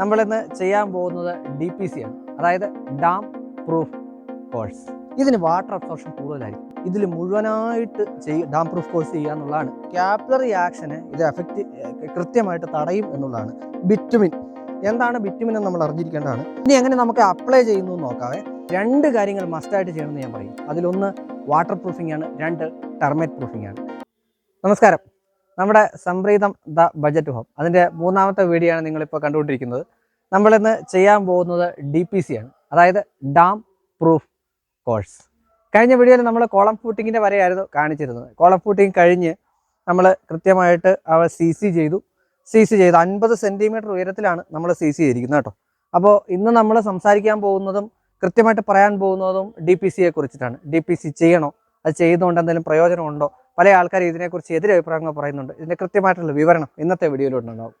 നമ്മളിന്ന് ചെയ്യാൻ പോകുന്നത് ഡി പി സി ആണ്. അതായത് ഡാം പ്രൂഫ് കോഴ്സ് ഇതിന് വാട്ടർ അബ്സോർഷൻ കൂടുതലായിരിക്കും. ഇതിൽ മുഴുവനായിട്ട് ചെയ്യ ഡാം പ്രൂഫ് കോഴ്സ് ചെയ്യുക എന്നുള്ളതാണ്. ക്യാപ്ലറി ആക്ഷന് ഇത് എഫക്റ്റ് കൃത്യമായിട്ട് തടയും എന്നുള്ളതാണ്. ബിറ്റുമിൻ എന്താണ് ബിറ്റുമിൻ എന്ന് നമ്മൾ അറിഞ്ഞിരിക്കേണ്ടതാണ്. ഇനി എങ്ങനെ നമുക്ക് അപ്ലൈ ചെയ്യുന്നു നോക്കാവേ. രണ്ട് കാര്യങ്ങൾ മസ്റ്റായിട്ട് ചെയ്യണമെന്ന് ഞാൻ പറയും. അതിലൊന്ന് വാട്ടർ പ്രൂഫിംഗ് ആണ്. രണ്ട് ടെർമേറ്റ് പ്രൂഫിംഗ് ആണ്. നമസ്കാരം. നമ്മുടെ സംപ്രീതം ദ ബജറ്റ് ഹോം അതിന്റെ മൂന്നാമത്തെ വീഡിയോ ആണ് നിങ്ങളിപ്പോൾ കണ്ടുകൊണ്ടിരിക്കുന്നത്. നമ്മളിന്ന് ചെയ്യാൻ പോകുന്നത് ഡി പി സി ആണ്. അതായത് ഡാം പ്രൂഫ് കോഴ്സ് കഴിഞ്ഞ വീഡിയോയിൽ നമ്മൾ കോളം ഫൂട്ടിങ്ങിന്റെ വരെയായിരുന്നു കാണിച്ചിരുന്നത്. കോളം ഫൂട്ടിങ് കഴിഞ്ഞ് നമ്മൾ കൃത്യമായിട്ട് അവ സി സി ചെയ്തു. സി സി ചെയ്തു അൻപത് സെന്റിമീറ്റർ ഉയരത്തിലാണ് നമ്മൾ സി സി ചെയ്തിരിക്കുന്നത് കേട്ടോ. അപ്പോൾ ഇന്ന് നമ്മൾ സംസാരിക്കാൻ പോകുന്നതും കൃത്യമായിട്ട് പറയാൻ പോകുന്നതും ഡി പി സിയെ കുറിച്ചിട്ടാണ്. ഡി പി സി ചെയ്യണോ? അത് ചെയ്യുന്നതുകൊണ്ട് എന്തെങ്കിലും പ്രയോജനമുണ്ടോ? പല ആൾക്കാർ ഇതിനെക്കുറിച്ച് എതിരെ എതിരഭിപ്രായങ്ങൾ പറയുന്നുണ്ട്. ഇതിന്റെ കൃത്യമായിട്ടുള്ള വിവരണം ഇന്നത്തെ വീഡിയോയിലുണ്ടാവും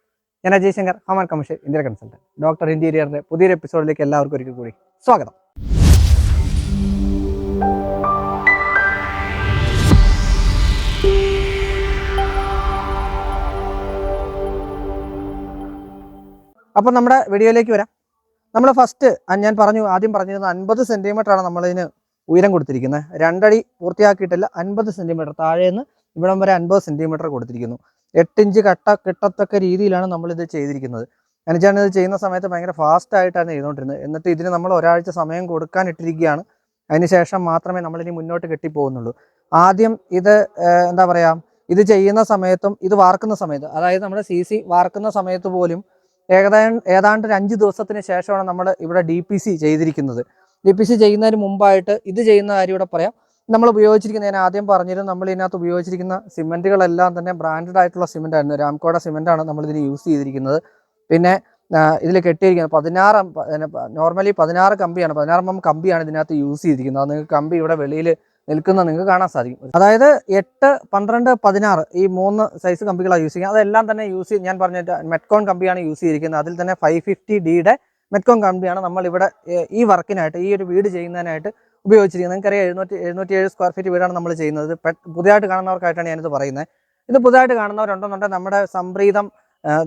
ഞാൻ അജയ് ശങ്കർ ഹോമൻ കമ്മീഷൻ ഇന്ത്യ കൺസൾട്ടന്റ് ഡോക്ടർ ഇന്റീരിയറിന്റെ പുതിയൊരു എപ്പിസോഡിലേക്ക് എല്ലാവർക്കും ഒരിക്കൽ കൂടി സ്വാഗതം. അപ്പം നമ്മുടെ വീഡിയോയിലേക്ക് വരാം. നമ്മൾ ഫസ്റ്റ് ഞാൻ പറഞ്ഞു ആദ്യം പറഞ്ഞിരുന്നത് അൻപത് സെന്റിമീറ്ററാണ് നമ്മളിതിന് ഉയരം കൊടുത്തിരിക്കുന്നത് രണ്ടടി പൂർത്തിയാക്കിയിട്ടില്ല. അൻപത് സെന്റിമീറ്റർ താഴേന്ന് ഇവിടം വരെ അൻപത് സെന്റിമീറ്റർ കൊടുത്തിരിക്കുന്നു. എട്ടിഞ്ച് കട്ട കിട്ടത്തക്ക രീതിയിലാണ് നമ്മളിത് ചെയ്തിരിക്കുന്നത്. അനുജാണ് ഇത് ചെയ്യുന്ന സമയത്ത് ഭയങ്കര ഫാസ്റ്റ് ആയിട്ടാണ് ചെയ്തുകൊണ്ടിരുന്നത്. എന്നിട്ട് ഇതിന് നമ്മൾ ഒരാഴ്ച സമയം കൊടുക്കാൻ ഇട്ടിരിക്കുകയാണ് അതിനുശേഷം മാത്രമേ നമ്മളിനി മുന്നോട്ട് കെട്ടിപ്പോകുന്നുള്ളൂ. ആദ്യം ഇത് എന്താ പറയുക ഇത് ചെയ്യുന്ന സമയത്തും ഇത് വാർക്കുന്ന സമയത്ത് അതായത് നമ്മുടെ സി സി വാർക്കുന്ന സമയത്ത് പോലും ഏകദേശം ഏതാണ്ട് ഒരു അഞ്ച് ദിവസത്തിന് ശേഷമാണ് നമ്മൾ ഇവിടെ ഡി പി സി ചെയ്തിരിക്കുന്നത്. സി ചെയ്യുന്നതിന് മുമ്പായിട്ട് ഇത് ചെയ്യുന്ന കാര്യം ഇവിടെ പറയാം. നമ്മൾ ഉപയോഗിച്ചിരിക്കുന്ന ഞാൻ ആദ്യം പറഞ്ഞിരുന്നു നമ്മൾ ഇതിനകത്ത് ഉപയോഗിച്ചിരിക്കുന്ന സിമെന്റുകളെല്ലാം തന്നെ ബ്രാൻഡഡ് ആയിട്ടുള്ള സിമെന്റ് ആയിരുന്നു. രാംകോട സിമെന്റാണ് നമ്മളിതിന് യൂസ് ചെയ്തിരിക്കുന്നത്. പിന്നെ ഇതിൽ കെട്ടിയിരിക്കുന്നത് പതിനാറ് നോർമലി പതിനാറ് കമ്പിയാണ്. പതിനാറ് എം കമ്പിയാണ് ഇതിനകത്ത് യൂസ് ചെയ്തിരിക്കുന്നത്. നിങ്ങൾക്ക് കമ്പി ഇവിടെ വെളിയിൽ നിൽക്കുന്ന നിങ്ങൾക്ക് കാണാൻ സാധിക്കും. അതായത് എട്ട് പന്ത്രണ്ട് പതിനാറ് ഈ മൂന്ന് സൈസ് കമ്പികളാണ് യൂസ് ചെയ്യുന്നത്. അതെല്ലാം തന്നെ യൂസ് ചെയ്ത് ഞാൻ പറഞ്ഞ മെറ്റ്കോൺ കമ്പിയാണ് യൂസ് ചെയ്തിരിക്കുന്നത്. അതിൽ തന്നെ ഫൈവ് ഫിഫ്റ്റി ഡിയുടെ മെറ്റ്കോൺ കമ്പിയാണ് നമ്മൾ ഇവിടെ ഈ വർക്കിനായിട്ട് ഈ ഒരു വീട് ചെയ്യുന്നതിനായിട്ട് ഉപയോഗിച്ചിരിക്കുന്നത്. നിങ്ങൾക്കറിയാം എഴുന്നൂറ്റി എഴുന്നൂറ്റി ഏഴ് സ്ക്വയർ ഫീറ്റ് വീടാണ് നമ്മൾ ചെയ്യുന്നത്. പുതിയതായിട്ട് കാണുന്നവർക്കായിട്ടാണ് ഞാനിത് പറയുന്നത്. ഇത് പുതിയതായിട്ട് കാണുന്നവരുണ്ടെന്നുണ്ടെങ്കിൽ നമ്മുടെ സംപ്രീതം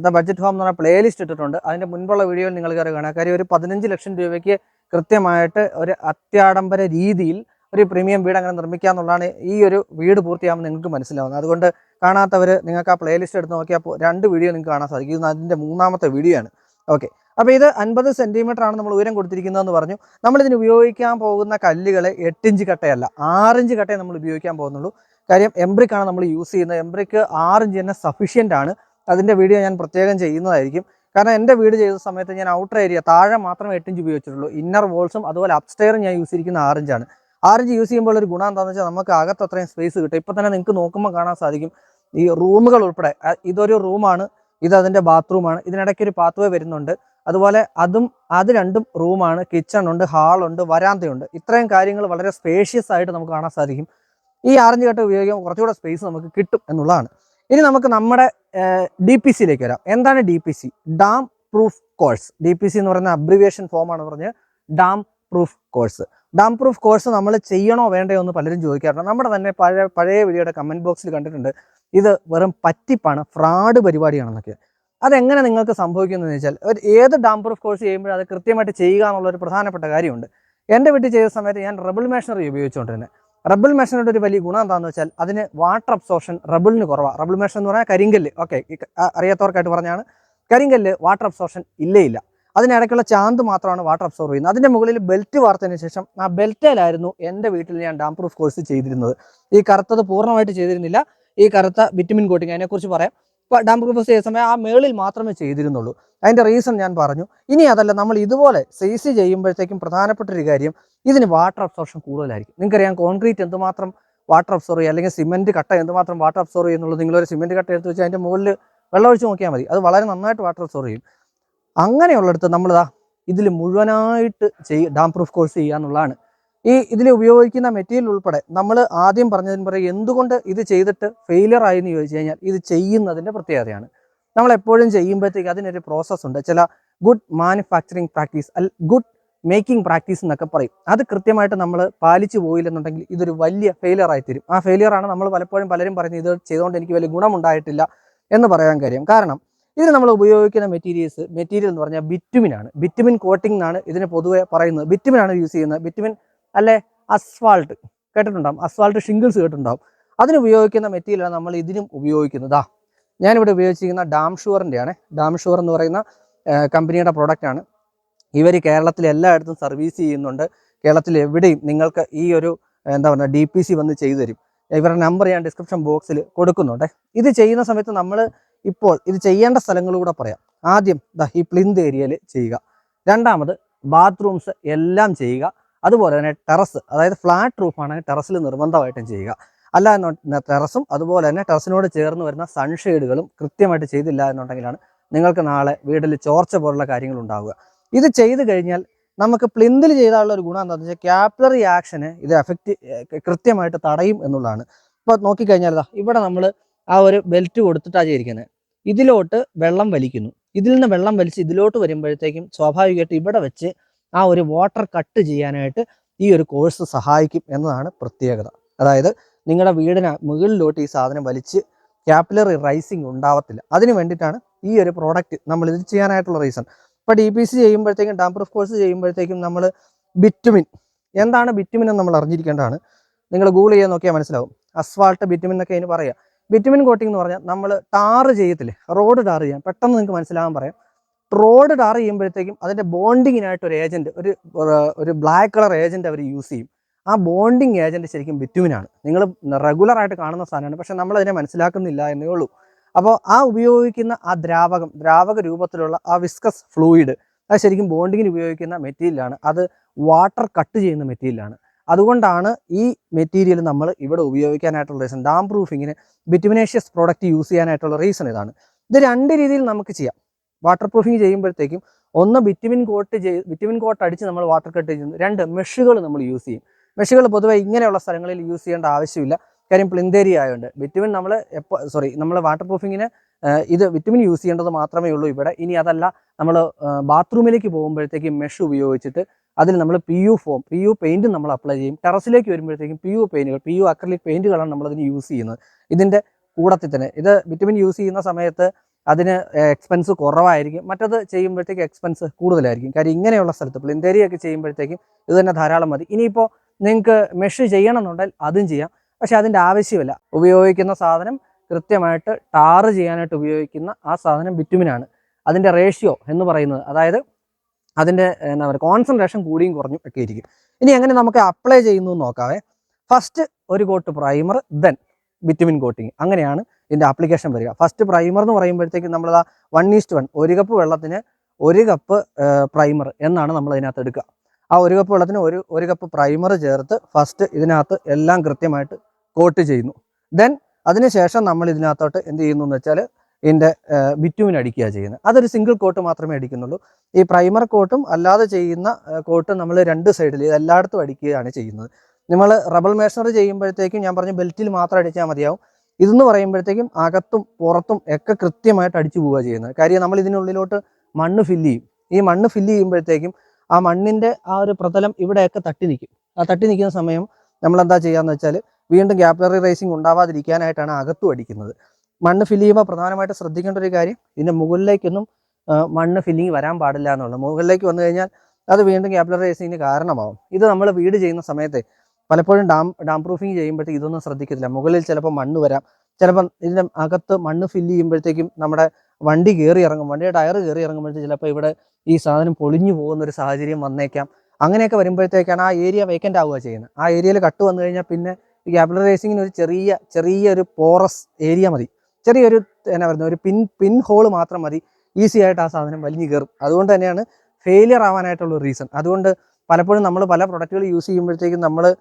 ദ ബഡ്ജറ്റ് ഹോം എന്ന് പറഞ്ഞ പ്ലേലിസ്റ്റ് ഇട്ടിട്ടുണ്ട്. അതിന്റെ മുൻപുള്ള വീഡിയോയിൽ നിങ്ങൾ കയറി കാണാം കാര്യം ഒരു പതിനഞ്ച് ലക്ഷം രൂപയ്ക്ക് കൃത്യമായിട്ട് ഒരു അത്യാഡംബര രീതിയിൽ ഒരു പ്രീമിയം വീട് അങ്ങനെ നിർമ്മിക്കുക എന്നുള്ളതാണ് ഈ ഒരു വീട് പൂർത്തിയാകുമ്പോൾ നിങ്ങൾക്ക് മനസ്സിലാവുന്നത്. അതുകൊണ്ട് കാണാത്തവർ നിങ്ങൾക്ക് ആ പ്ലേലിസ്റ്റ് എടുത്ത് നോക്കിയാൽ രണ്ട് വീഡിയോ നിങ്ങൾക്ക് കാണാൻ സാധിക്കും. അതിന്റെ മൂന്നാമത്തെ വീഡിയോ ആണ്. ഓക്കെ അപ്പോൾ ഇത് അൻപത് ആണ് നമ്മൾ ഉയരം കൊടുത്തിരിക്കുന്നതെന്ന് പറഞ്ഞു. നമ്മൾ ഇതിന് ഉപയോഗിക്കാൻ പോകുന്ന കല്ലുകൾ എട്ടിഞ്ച് കട്ടയല്ല ആറിഞ്ച് കട്ടയെ നമ്മൾ ഉപയോഗിക്കാൻ പോകുന്നുള്ളൂ. കാര്യം എംബ്രിക്കാണ് നമ്മൾ യൂസ് ചെയ്യുന്നത്. എംബ്രിക്ക് ആറിഞ്ച് തന്നെ സഫീഷ്യന്റ് ആണ്. അതിന്റെ വീഡിയോ ഞാൻ പ്രത്യേകം ചെയ്യുന്നതായിരിക്കും. കാരണം എന്റെ വീട് ചെയ്ത സമയത്ത് ഞാൻ ഔട്ടർ ഏരിയ താഴെ മാത്രമേ എട്ടിഞ്ച് ഉപയോഗിച്ചിട്ടുള്ളൂ. ഇന്നർ വോൾസും അതുപോലെ അപ്സ്റ്റെയറും ഞാൻ യൂസ് ചെയ്തിരിക്കുന്ന ആറിഞ്ചാണ് ആറിഞ്ച് യൂസ് ചെയ്യുമ്പോൾ ഒരു ഗുണം എന്താണെന്ന് വെച്ചാൽ നമുക്ക് അകത്ത് അത്രയും സ്പേസ് കിട്ടും. ഇപ്പം തന്നെ നിങ്ങൾക്ക് നോക്കുമ്പോൾ കാണാൻ സാധിക്കും. ഈ റൂമുകൾ ഉൾപ്പെടെ ഇതൊരു റൂമാണ് ഇത് അതിന്റെ ബാത്റൂമാണ് ഇതിനിടയ്ക്ക് ഒരു പാത്വേ വരുന്നുണ്ട്. അതുപോലെ അതും അത് രണ്ടും റൂമാണ് കിച്ചൺ ഉണ്ട് ഹാളുണ്ട് വരാന്തയുണ്ട് ഇത്രയും കാര്യങ്ങൾ വളരെ സ്പേഷ്യസ് ആയിട്ട് നമുക്ക് കാണാൻ സാധിക്കും. ഈ ആറഞ്ച് കട്ട ഉപയോഗിക്കാൻ കുറച്ചുകൂടെ സ്പേസ് നമുക്ക് കിട്ടും എന്നുള്ളതാണ്. ഇനി നമുക്ക് നമ്മുടെ ഡി പി സിയിലേക്ക് വരാം. എന്താണ് D P C damp proof course D P C എന്ന് പറയുന്ന അബ്രിവിയേഷൻ ഫോമാണ് പറഞ്ഞ് damp proof course damp proof course നമ്മൾ ചെയ്യണോ വേണ്ടയോ എന്ന് പലരും ചോദിക്കാറുണ്ട്. നമ്മുടെ തന്നെ പഴയ പഴയ വീഡിയോയുടെ കമന്റ് ബോക്സിൽ കണ്ടിട്ടുണ്ട്. ഇത് വെറും പറ്റിപ്പാണ് ഫ്രാഡ് പരിപാടിയാണെന്നൊക്കെ. അതെങ്ങനെ നിങ്ങൾക്ക് സംഭവിക്കുന്നതെന്ന് വെച്ചാൽ ഒരു ഏത് ഡാം പ്രൂഫ് കോഴ്സ് ചെയ്യുമ്പോഴും അത് കൃത്യമായിട്ട് ചെയ്യുക എന്നുള്ള ഒരു പ്രധാനപ്പെട്ട കാര്യമുണ്ട്. എന്റെ വീട്ടിൽ ചെയ്ത സമയത്ത് ഞാൻ റബിൾ മെഷീനറി ഉപയോഗിച്ചുകൊണ്ടിരുന്നത് റബിൾ മെഷീനറിയുടെ ഒരു വലിയ ഗുണം എന്താണെന്ന് വെച്ചാൽ അതിന് വാട്ടർ അബ്സോർഷൻ റബിളിന് കുറവാണ് റബിൾ മെഷീൻ എന്ന് പറഞ്ഞാൽ കരിങ്കല്ല്. ഓക്കെ അറിയാത്തവർക്കായിട്ട് പറഞ്ഞാണ്. കരിങ്കല്ല് വാട്ടർ അബ്സോർഷൻ ഇല്ലേ ഇല്ല അതിനിടയ്ക്കുള്ള ചാന്ത് മാത്രമാണ് വാട്ടർ അബ്സോർവ് ചെയ്യുന്നത്. അതിന്റെ മുകളിൽ ബെൽറ്റ് വാർത്തതിന് ശേഷം ആ ബെൽറ്റിലായിരുന്നു എന്റെ വീട്ടിൽ ഞാൻ ഡാം പ്രൂഫ് കോഴ്സ് ചെയ്തിരുന്നത്. ഈ കറുത്തത് പൂർണമായിട്ട് ചെയ്തിരുന്നില്ല. ഈ കറുത്ത വിറ്റമിൻ കോട്ടിങ് അതിനെക്കുറിച്ച് പറയാം. ഡാം പ്രൂഫ് ചെയ്ത സമയം ആ മേളിൽ മാത്രമേ ചെയ്തിരുന്നുള്ളൂ. അതിന്റെ റീസൺ ഞാൻ പറഞ്ഞു. ഇനി അതല്ല നമ്മൾ ഇതുപോലെ സൈസ് ചെയ്യുമ്പോഴത്തേക്കും പ്രധാനപ്പെട്ട ഒരു കാര്യം ഇതിന് വാട്ടർ അബ്സോർഷൻ കൂടുതലായിരിക്കും. നിങ്ങൾക്കറിയാം കോൺക്രീറ്റ് എന്തുമാത്രം വാട്ടർ അബ്സോർവ് ചെയ്യുക അല്ലെങ്കിൽ സിമെന്റ് കട്ട എന്തുമാത്രം വാട്ടർ അബ്സോർവ് ചെയ്യുന്നുള്ളൂ നിങ്ങളൊരു സിമെന്റ് കട്ട എടുത്ത് വെച്ച് അതിന്റെ മുകളിൽ വെള്ളം ഒഴിച്ച് നോക്കിയാൽ മതി. അത് വളരെ നന്നായിട്ട് വാട്ടർ അബ്സോർവ് ചെയ്യും. അങ്ങനെയുള്ളിടത്ത് നമ്മളിതാ ഇതിൽ മുഴുവനായിട്ട് ചെയ് ഡാം പ്രൂഫ് കോഴ്സ് ചെയ്യുക എന്നുള്ളതാണ്. ഈ ഇതിൽ ഉപയോഗിക്കുന്ന മെറ്റീരിയൽ ഉൾപ്പെടെ നമ്മൾ ആദ്യം പറഞ്ഞതിന് പറയും എന്തുകൊണ്ട് ഇത് ചെയ്തിട്ട് ഫെയിലിയർ ആയി എന്ന് ചോദിച്ചു കഴിഞ്ഞാൽ ഇത് ചെയ്യുന്നതിന്റെ പ്രത്യേകതയാണ്. നമ്മൾ എപ്പോഴും ചെയ്യുമ്പോഴത്തേക്ക് അതിനൊരു പ്രോസസ്സ് ഉണ്ട്. ചില ഗുഡ് മാനുഫാക്ചറിങ് പ്രാക്ടീസ് അൽ ഗുഡ് മേക്കിംഗ് പ്രാക്ടീസ് എന്നൊക്കെ പറയും. അത് കൃത്യമായിട്ട് നമ്മൾ പാലിച്ചു പോയില്ലെന്നുണ്ടെങ്കിൽ ഇതൊരു വലിയ ഫെയിലിയർ ആയി തരും. ആ ഫെയിലിയർ ആണ് നമ്മൾ പലപ്പോഴും പലരും പറയുന്നത് ഇത് ചെയ്തുകൊണ്ട് എനിക്ക് വലിയ ഗുണമുണ്ടായിട്ടില്ല എന്ന് പറയാൻ കാര്യം. കാരണം ഇതിന് നമ്മൾ ഉപയോഗിക്കുന്ന മെറ്റീരിയൽസ് മെറ്റീരിയൽ എന്ന് പറഞ്ഞാൽ ബിറ്റുമിനാണ് ബിറ്റുമിൻ കോട്ടിംഗ് എന്നാണ് ഇതിന് പൊതുവെ പറയുന്നത്. ബിറ്റുമിനാണ് യൂസ് ചെയ്യുന്നത്. ബിറ്റുമിൻ അല്ലെ? അസ്ഫാൾട്ട് കേട്ടിട്ടുണ്ടാവും. അസ്ഫാൾട്ട് ഷിംഗിൾസ് കേട്ടിട്ടുണ്ടാവും. അതിന് ഉപയോഗിക്കുന്ന മെറ്റീരിയലാണ് നമ്മൾ ഇതിനും ഉപയോഗിക്കുന്നത്. ഞാനിവിടെ ഉപയോഗിച്ചിരിക്കുന്ന ഡാം ഷുവറിന്റെ ആണ്. ഡാം ഷുവർ എന്ന് പറയുന്ന കമ്പനിയുടെ പ്രോഡക്റ്റ് ആണ്. ഇവർ കേരളത്തിൽ എല്ലായിടത്തും സർവീസ് ചെയ്യുന്നുണ്ട്. കേരളത്തിൽ എവിടെയും നിങ്ങൾക്ക് ഈ ഒരു എന്താ പറയുക ഡി പി സി വന്ന് ചെയ്തു തരും. ഇവരുടെ നമ്പർ ഞാൻ ഡിസ്ക്രിപ്ഷൻ ബോക്സിൽ കൊടുക്കുന്നുണ്ട്. ഇത് ചെയ്യുന്ന സമയത്ത് നമ്മൾ ഇപ്പോൾ ഇത് ചെയ്യേണ്ട സ്ഥലങ്ങളിലൂടെ പറയാം. ആദ്യം ദ ഈ പ്ലിന്ത് ഏരിയയിൽ ചെയ്യുക. രണ്ടാമത് ബാത്റൂംസ് എല്ലാം ചെയ്യുക. അതുപോലെ തന്നെ ടെറസ് അതായത് ഫ്ലാറ്റ് റൂഫ് ആണെങ്കിൽ ടെറസിൽ നിർബന്ധമായിട്ടും ചെയ്യുക. അല്ല ടെറസും അതുപോലെ തന്നെ ടെറസിനോട് ചേർന്ന് വരുന്ന സൺഷെയ്ഡുകളും കൃത്യമായിട്ട് ചെയ്തില്ല എന്നുണ്ടെങ്കിലാണ് നിങ്ങൾക്ക് നാളെ വീട്ടിൽ ചോർച്ച പോലുള്ള കാര്യങ്ങൾ ഉണ്ടാവുക. ഇത് ചെയ്തു കഴിഞ്ഞാൽ നമുക്ക് പ്ലിന്തിൽ ചെയ്താലുള്ള ഒരു ഗുണം എന്താണെന്ന് വെച്ചാൽ ക്യാപ്ലറി ആക്ഷന് ഇത് എഫക്റ്റ് കൃത്യമായിട്ട് തടയും എന്നുള്ളതാണ്. ഇപ്പോൾ നോക്കിക്കഴിഞ്ഞാൽ ഇതാ ഇവിടെ നമ്മൾ ആ ഒരു ബെൽറ്റ് കൊടുത്തിട്ടാണ് ചെയ്തിരിക്കുന്നത്. ഇതിലോട്ട് വെള്ളം വലിക്കുന്നു. ഇതിൽ നിന്ന് വെള്ളം വലിച്ച് ഇതിലോട്ട് വരുമ്പോഴത്തേക്കും സ്വാഭാവികമായിട്ട് ഇവിടെ വെച്ച് ആ ഒരു വാട്ടർ കട്ട് ചെയ്യാനായിട്ട് ഈ ഒരു കോഴ്സ് സഹായിക്കും എന്നതാണ് പ്രത്യേകത. അതായത് നിങ്ങളുടെ വീടിന് മുകളിലോട്ട് ഈ സാധനം വലിച്ച് ക്യാപ്പിലറി റൈസിങ് ഉണ്ടാവത്തില്ല. അതിന് വേണ്ടിയിട്ടാണ് ഈ ഒരു പ്രോഡക്റ്റ് നമ്മൾ ഇത് ചെയ്യാനായിട്ടുള്ള റീസൺ ഇപ്പോൾ ഡി പി സി ചെയ്യുമ്പോഴത്തേക്കും ഡാം പ്രൂഫ് കോഴ്സ് ചെയ്യുമ്പോഴത്തേക്കും നമ്മൾ ബിറ്റുമിൻ എന്താണ് ബിറ്റുമിൻ എന്ന് നമ്മൾ അറിഞ്ഞിരിക്കേണ്ടതാണ്? നിങ്ങൾ ഗൂഗിൾ ചെയ്യാൻ നോക്കിയാൽ മനസ്സിലാവും. അസ്ഫാൾട്ട് ബിറ്റുമിൻ എന്നൊക്കെ അതിന് പറയാം. ബിറ്റുമിൻ കോട്ടിംഗ് എന്ന് പറഞ്ഞാൽ നമ്മൾ ടാറ് ചെയ്യത്തില്ലേ? റോഡ് ടാർ ചെയ്യാം. പെട്ടെന്ന് നിങ്ങൾക്ക് മനസ്സിലാകാൻ പറയാം. റോഡ് ടാർ ചെയ്യുമ്പോഴത്തേക്കും അതിന്റെ ബോണ്ടിങ്ങിനായിട്ട് ഒരു ഏജന്റ് ഒരു ഒരു ബ്ലാക്ക് കളർ ഏജന്റ് അവർ യൂസ് ചെയ്യും. ആ ബോണ്ടിങ് ഏജന്റ് ശരിക്കും ബിറ്റുമിനാണ് നിങ്ങൾ റെഗുലറായിട്ട് കാണുന്ന സാധനമാണ് പക്ഷെ നമ്മൾ അതിനെ മനസ്സിലാക്കുന്നില്ല എന്നേ ഉള്ളൂ. അപ്പോൾ ആ ഉപയോഗിക്കുന്ന ആ ദ്രാവകം ദ്രാവക രൂപത്തിലുള്ള ആ വിസ്കസ് ഫ്ലൂയിഡ് അത് ശരിക്കും ബോണ്ടിങ്ങിന് ഉപയോഗിക്കുന്ന മെറ്റീരിയലാണ് അത് വാട്ടർ കട്ട് ചെയ്യുന്ന മെറ്റീരിയലാണ് അതുകൊണ്ടാണ് ഈ മെറ്റീരിയൽ നമ്മൾ ഇവിടെ ഉപയോഗിക്കാനായിട്ടുള്ള റീസൺ ഡാം പ്രൂഫിങ്ങിന് ബിറ്റുമിനേഷ്യസ് പ്രോഡക്റ്റ് യൂസ് ചെയ്യാനായിട്ടുള്ള റീസൺ ഇതാണ്. ഇത് രണ്ട് രീതിയിൽ നമുക്ക് ചെയ്യാം. വാട്ടർ പ്രൂഫിങ് ചെയ്യുമ്പോഴത്തേക്കും ഒന്ന് വിറ്റമിൻ കോട്ട് ചെയ്ത് വിറ്റമിൻ കോട്ട് അടിച്ച് നമ്മൾ വാട്ടർ കട്ട് ചെയ്യുന്നു രണ്ട് മെഷുകൾ നമ്മൾ യൂസ് ചെയ്യും. മെഷുകൾ പൊതുവെ ഇങ്ങനെയുള്ള സ്ഥലങ്ങളിൽ യൂസ് ചെയ്യേണ്ട ആവശ്യമില്ല. കാര്യം പ്ലിന്തേരി ആയതുകൊണ്ട് വിറ്റമിൻ നമ്മൾ എപ്പോൾ സോറി നമ്മൾ വാട്ടർ പ്രൂഫിങ്ങിന് ഇത് വിറ്റമിൻ യൂസ് ചെയ്യേണ്ടത് മാത്രമേ ഉള്ളൂ ഇവിടെ. ഇനി അതല്ല നമ്മൾ ബാത്റൂമിലേക്ക് പോകുമ്പോഴത്തേക്ക് മെഷ് ഉപയോഗിച്ചിട്ട് അതിൽ നമ്മൾ P U foam P U paint നമ്മൾ അപ്ലൈ ചെയ്യും. ടെറസിലേക്ക് വരുമ്പോഴത്തേക്കും പി യു പെയിന്റുകൾ പി യു അക്രലിക് പെയിന്റുകളാണ് നമ്മളതിന് യൂസ് ചെയ്യുന്നത്. ഇതിന്റെ കൂടത്തിൽ തന്നെ ഇത് വിറ്റമിൻ യൂസ് ചെയ്യുന്ന സമയത്ത് അതിന് എക്സ്പെൻസ് കുറവായിരിക്കും. മറ്റത് ചെയ്യുമ്പോഴത്തേക്ക് എക്സ്പെൻസ് കൂടുതലായിരിക്കും. കാര്യം ഇങ്ങനെയുള്ള സ്ഥലത്ത് പ്ലിന്തേരിയൊക്കെ ചെയ്യുമ്പോഴത്തേക്കും ഇത് തന്നെ ധാരാളം മതി. ഇനിയിപ്പോൾ നിങ്ങൾക്ക് മെഷ് ചെയ്യണമെന്നുണ്ടെങ്കിൽ അതും ചെയ്യാം. പക്ഷെ അതിന്റെ ആവശ്യമില്ല. ഉപയോഗിക്കുന്ന സാധനം കൃത്യമായിട്ട് ടാറ് ചെയ്യാനായിട്ട് ഉപയോഗിക്കുന്ന ആ സാധനം ബിറ്റുമിനാണ് അതിന്റെ റേഷ്യോ എന്ന് പറയുന്നത് അതായത് അതിന്റെ എന്താ പറയുക കോൺസെൻട്രേഷൻ കൂടിയും കുറഞ്ഞും ഒക്കെ ഇരിക്കും. ഇനി എങ്ങനെ നമുക്ക് അപ്ലൈ ചെയ്യുന്നു നോക്കാവേ. ഫസ്റ്റ് ഒരു coat primer then bitumen coating അങ്ങനെയാണ് ഇതിന്റെ ആപ്ലിക്കേഷൻ വരിക. ഫസ്റ്റ് പ്രൈമർ എന്ന് പറയുമ്പോഴത്തേക്കും നമ്മളത് വൺ ഈസ്റ്റ് വൺ ഒരു കപ്പ് വെള്ളത്തിന് ഒരു കപ്പ് പ്രൈമർ എന്നാണ് നമ്മൾ അതിനകത്ത് എടുക്കുക. ആ ഒരു കപ്പ് വെള്ളത്തിന് ഒരു ഒരു കപ്പ് പ്രൈമർ ചേർത്ത് ഫസ്റ്റ് ഇതിനകത്ത് എല്ലാം കൃത്യമായിട്ട് കോട്ട് ചെയ്യുന്നു. ദെൻ അതിനുശേഷം നമ്മൾ ഇതിനകത്തോട്ട് എന്ത് ചെയ്യുന്നു എന്ന് വെച്ചാൽ ഇതിന്റെ ബിറ്റുമിൻ അടിക്കുക ചെയ്യുന്നത്. അതൊരു സിംഗിൾ കോട്ട് മാത്രമേ അടിക്കുന്നുള്ളൂ. ഈ പ്രൈമർ കോട്ടും അല്ലാതെ ചെയ്യുന്ന കോട്ടും നമ്മൾ രണ്ട് സൈഡിൽ എല്ലായിടത്തും അടിക്കുകയാണ് ചെയ്യുന്നത്. നമ്മൾ റബൽ മേഷണറി ചെയ്യുമ്പോഴത്തേക്കും ഞാൻ പറഞ്ഞു ബെൽറ്റിൽ മാത്രം അടിച്ചാൽ മതിയാവും. ഇതെന്ന് പറയുമ്പോഴത്തേക്കും അകത്തും പുറത്തും ഒക്കെ കൃത്യമായിട്ട് അടിച്ചു പോവുക ചെയ്യുന്നത്. കാര്യം നമ്മൾ ഇതിനുള്ളിലോട്ട് മണ്ണ് ഫില്ല് ചെയ്യും. ഈ മണ്ണ് ഫില്ല് ചെയ്യുമ്പോഴത്തേക്കും ആ മണ്ണിന്റെ ആ ഒരു പ്രതലം ഇവിടെയൊക്കെ തട്ടി നിൽക്കും. ആ തട്ടി നിൽക്കുന്ന സമയം നമ്മൾ എന്താ ചെയ്യാന്ന് വെച്ചാൽ വീണ്ടും ഗ്യാപ്ലറി റേസിംഗ് ഉണ്ടാവാതിരിക്കാനായിട്ടാണ് അകത്തും അടിക്കുന്നത്. മണ്ണ് ഫില്ല് ചെയ്യുമ്പോൾ പ്രധാനമായിട്ട് ശ്രദ്ധിക്കേണ്ട ഒരു കാര്യം ഇതിന്റെ മുകളിലേക്കൊന്നും മണ്ണ് ഫില്ലിങ് വരാൻ പാടില്ല എന്നുള്ളത്. മുകളിലേക്ക് വന്നു കഴിഞ്ഞാൽ അത് വീണ്ടും ഗ്യാപ്ലറി റേസിങ്ങിന് കാരണമാവും. ഇത് നമ്മൾ വീട് ചെയ്യുന്ന സമയത്ത് പലപ്പോഴും ഡാം ഡാം പ്രൂഫിങ് ചെയ്യുമ്പോഴത്തേക്ക് ഇതൊന്നും ശ്രദ്ധിക്കത്തില്ല. മുകളിൽ ചിലപ്പോൾ മണ്ണ് വരാം. ചിലപ്പം ഇതിന്റെ അകത്ത് മണ്ണ് ഫില്ല് ചെയ്യുമ്പോഴത്തേക്കും നമ്മുടെ വണ്ടി കയറി ഇറങ്ങും. വണ്ടിയുടെ ടയർ കയറി ഇറങ്ങുമ്പോഴത്തേക്ക് ചിലപ്പോൾ ഇവിടെ ഈ സാധനം പൊളിഞ്ഞു പോകുന്ന ഒരു സാഹചര്യം വന്നേക്കാം. അങ്ങനെയൊക്കെ വരുമ്പോഴത്തേക്കാണ് ആ ഏരിയ വേക്കന്റ് ആവുക ചെയ്യുന്നത്. ആ ഏരിയയിൽ കട്ട് വന്നു കഴിഞ്ഞാൽ പിന്നെ ഈ ക്യാപിറ്റൽ റേസിങ്ങിന് ഒരു ചെറിയ ചെറിയൊരു പോറസ് ഏരിയ മതി. ചെറിയൊരു എന്നാ പറയുന്നത് ഒരു പിൻ പിൻ ഹോൾ മാത്രം മതി. ഈസി ആയിട്ട് ആ സാധനം വലിഞ്ഞു കയറും. അതുകൊണ്ട് തന്നെയാണ് ഫെയിലിയർ ആവാനായിട്ടുള്ള റീസൺ അതുകൊണ്ട് പലപ്പോഴും നമ്മൾ പല പ്രൊഡക്റ്റുകൾ യൂസ് ചെയ്യുമ്പോഴത്തേക്കും നമ്മൾ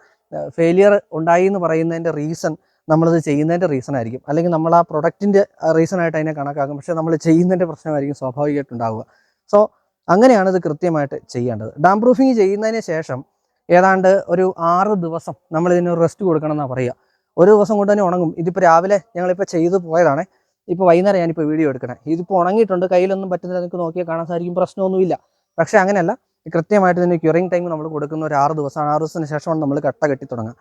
ഫെയിലിയർ ഉണ്ടായി എന്ന് പറയുന്നതിന്റെ റീസൺ നമ്മളത് ചെയ്യുന്നതിന്റെ റീസൺ ആയിരിക്കും. അല്ലെങ്കിൽ നമ്മൾ ആ പ്രൊഡക്റ്റിന്റെ റീസൺ ആയിട്ട് അതിനെ കണക്കാക്കും. പക്ഷേ നമ്മൾ ചെയ്യുന്നതിന്റെ പ്രശ്നമായിരിക്കും സ്വാഭാവികമായിട്ട് ഉണ്ടാവുക. സോ അങ്ങനെയാണ് ഇത് കൃത്യമായിട്ട് ചെയ്യേണ്ടത്. ഡാം പ്രൂഫിങ് ചെയ്യുന്നതിന് ശേഷം ഏതാണ്ട് ഒരു ആറ് ദിവസം നമ്മൾ ഇതിന് റെസ്റ്റ് കൊടുക്കണം എന്നാണ് പറയുക. ഒരു ദിവസം കൊണ്ട് തന്നെ ഉണങ്ങും. ഇതിപ്പോൾ രാവിലെ ഞങ്ങളിപ്പോൾ ചെയ്ത് പോയതാണ്. ഇപ്പോൾ വൈകുന്നേരം ഞാനിപ്പോൾ വീഡിയോ എടുക്കണേ. ഇതിപ്പോൾ ഉണങ്ങിയിട്ടുണ്ട്. കയ്യിലൊന്നും പറ്റുന്നില്ല. നിങ്ങൾക്ക് നോക്കിയാൽ കാണാൻ സാധിക്കും. പ്രശ്നമൊന്നുമില്ല. പക്ഷേ അങ്ങനെയല്ല. കൃത്യമായിട്ട് ഇതിന്റെ ക്യൂറിങ് ടൈം നമ്മൾ കൊടുക്കുന്ന ഒരു ആറ് ദിവസമാണ് ആറ് ദിവസത്തിന് ശേഷമാണ് നമ്മൾ കട്ട കെട്ടി തുടങ്ങുക.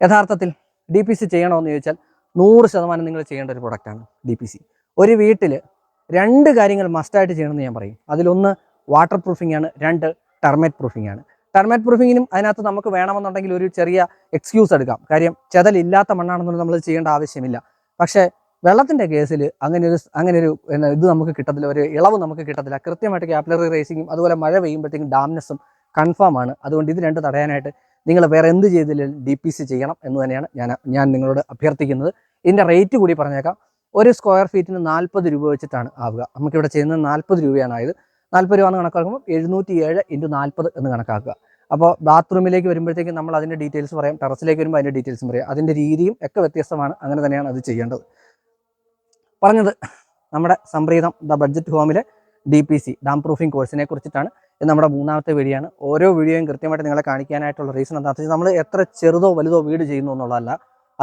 യഥാർത്ഥത്തിൽ ഡി പി സി ചെയ്യണമെന്ന് ചോദിച്ചാൽ നൂറ് ശതമാനം നിങ്ങൾ ചെയ്യേണ്ട ഒരു പ്രൊഡക്റ്റാണ് ഡി പി സി ഒരു വീട്ടിൽ രണ്ട് കാര്യങ്ങൾ മസ്റ്റായിട്ട് ചെയ്യണമെന്ന് ഞാൻ പറയും. അതിലൊന്ന് വാട്ടർ പ്രൂഫിംഗ് ആണ് രണ്ട് ടെർമേറ്റ് പ്രൂഫിംഗ് ആണ്. ടെർമേറ്റ് പ്രൂഫിങ്ങിനും അതിനകത്ത് നമുക്ക് വേണമെന്നുണ്ടെങ്കിൽ ഒരു ചെറിയ എക്സ്ക്യൂസ് എടുക്കാം. കാര്യം ചെതലില്ലാത്ത മണ്ണാണെന്നുണ്ടെങ്കിൽ നമ്മൾ ചെയ്യേണ്ട ആവശ്യമില്ല. പക്ഷേ വെള്ളത്തിന്റെ കേസിൽ അങ്ങനെ ഒരു അങ്ങനെ ഒരു ഇത് നമുക്ക് കിട്ടത്തില്ല ഒരു ഇളവ് നമുക്ക് കിട്ടത്തില്ല. കൃത്യമായിട്ട് ക്യാപ്ലറി റേസിങ്ങും അതുപോലെ മഴ പെയ്യുമ്പോഴത്തേക്കും ഡാംനെസ്സും കൺഫേം ആണ്. അതുകൊണ്ട് ഇത് രണ്ട് തടയാനായിട്ട് നിങ്ങൾ വേറെ എന്ത് ചെയ്തില്ലെങ്കിലും ഡി പി സി ചെയ്യണം എന്ന് തന്നെയാണ് ഞാൻ ഞാൻ നിങ്ങളോട് അഭ്യർത്ഥിക്കുന്നത്. ഇതിന്റെ റേറ്റ് കൂടി പറഞ്ഞേക്കാം. ഒരു സ്ക്വയർ ഫീറ്റിന് നാൽപ്പത് രൂപ വെച്ചിട്ടാണ് ആവുക. നമുക്കിവിടെ ചെയ്യുന്നത് നാൽപ്പത് രൂപയാണ് ആയത്. നാൽപ്പത് രൂപ എന്ന് കണക്കാക്കുമ്പോൾ എഴുന്നൂറ്റി ഏഴ് ഇന്റു നാൽപ്പത് എന്ന് കണക്കാക്കുക. അപ്പോൾ ബാത്റൂമിലേക്ക് വരുമ്പോഴത്തേക്കും നമ്മൾ അതിന്റെ ഡീറ്റെയിൽസ് പറയാം. ടെറസിലേക്ക് വരുമ്പോൾ അതിന്റെ ഡീറ്റെയിൽസും പറയാം. അതിന്റെ രീതിയും ഒക്കെ വ്യത്യസ്തമാണ്. അങ്ങനെ തന്നെയാണ് അത് ചെയ്യേണ്ടത്. പറഞ്ഞത് നമ്മുടെ Sampreetham the budget ഹോമിലെ D P C damp proofing കോഴ്സിനെ കുറിച്ചിട്ടാണ്. ഇത് നമ്മുടെ മൂന്നാമത്തെ വീഡിയോ ആണ്. ഓരോ വീഡിയോയും കൃത്യമായിട്ട് നിങ്ങളെ കാണിക്കാനായിട്ടുള്ള റീസൺ എന്താണെന്ന് വെച്ചാൽ നമ്മൾ എത്ര ചെറുതോ വലുതോ വീട് ചെയ്യുന്നു എന്നുള്ളതല്ല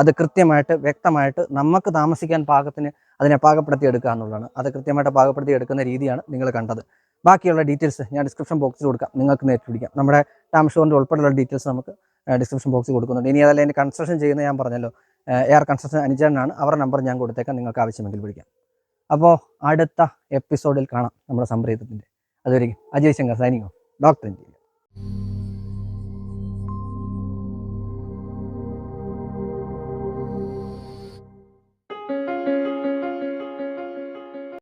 അത് കൃത്യമായിട്ട് വ്യക്തമായിട്ട് നമുക്ക് താമസിക്കാൻ പാകത്തിന് അതിനെ പാകപ്പെടുത്തി എടുക്കുക എന്നുള്ളതാണ്. അത് കൃത്യമായിട്ട് പാകപ്പെടുത്തി എടുക്കുന്ന രീതിയാണ് നിങ്ങൾ കണ്ടത്. ബാക്കിയുള്ള ഡീറ്റെയിൽസ് ഞാൻ ഡിസ്ക്രിപ്ഷൻ ബോക്സിൽ കൊടുക്കാം. നിങ്ങൾക്ക് നേരിട്ട് പിടിക്കാം. നമ്മുടെ ടാം ഷോറിന്റെ ഉൾപ്പെടെയുള്ള ഡീറ്റെയിൽസ് നമുക്ക് ഡിസ്ക്രിപ്ഷൻ ബോക്സിൽ കൊടുക്കുന്നുണ്ട്. ഇനി അതല്ല അതിന്റെ കൺസ്ട്രക്ഷൻ ചെയ്യുന്ന ഞാൻ പറഞ്ഞല്ലോ. എയർ കൺസ്ട്രക്ഷൻ അനുചരനാണ് അവരുടെ നമ്പർ ഞാൻ കൊടുത്തേക്കാം. നിങ്ങൾക്ക് ആവശ്യമെങ്കിൽ വിളിക്കാം. അപ്പോൾ അടുത്ത എപ്പിസോഡിൽ കാണാം നമ്മുടെ സംപ്രീതത്തിന്റെ അതുവരെ അജയ് ശങ്കർ സൈനിങ്ങോ ഡോക്ടർ ഇന്ത്യയിൽ.